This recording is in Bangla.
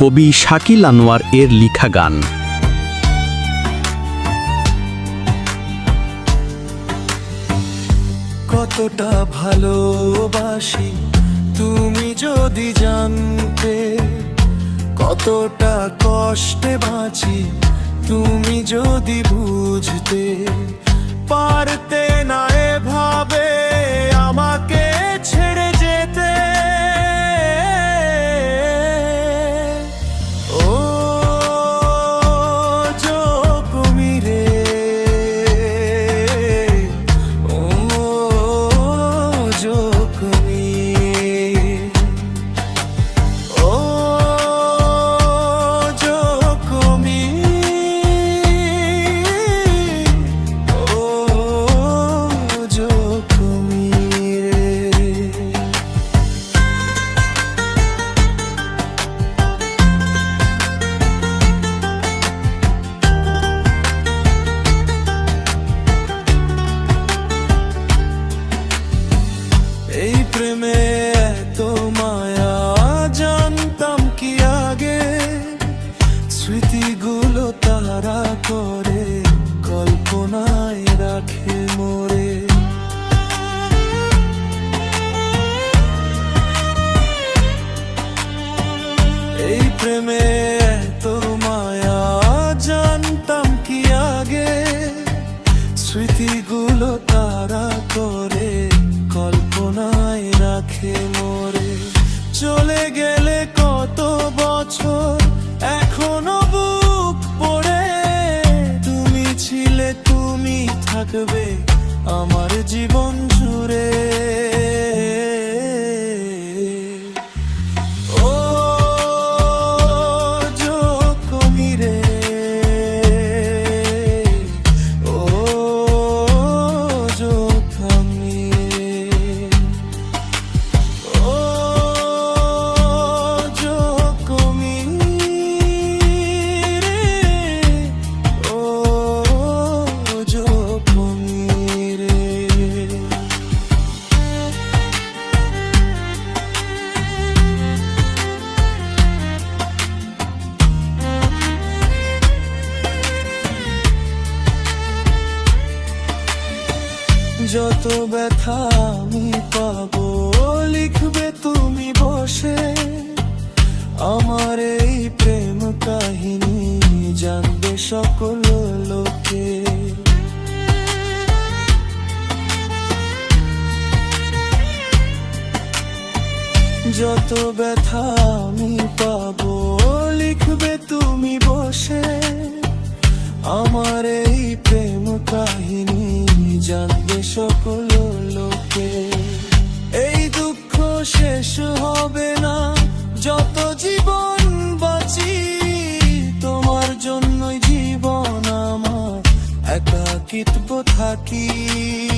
কবি শাকিল আনোয়ার এর লিখা গান। কতটা ভালোবাসি তুমি যদি জানতে, কতটা কষ্টে বাঁচি তুমি যদি বুঝতে, পারতে না প্রেমে যত ব্যথা আমি পাবো, লিখবে তুমি বসে আমার এই প্রেম কাহিনী, জানবে সকল লোকে। যত ব্যথা আমি পাবো, লিখবে লোকে এই দুঃখ শেষ হবে না। যত জীবন বাঁচি, তোমার জন্যই জীবন আমার। একাকিত্ব থাকি।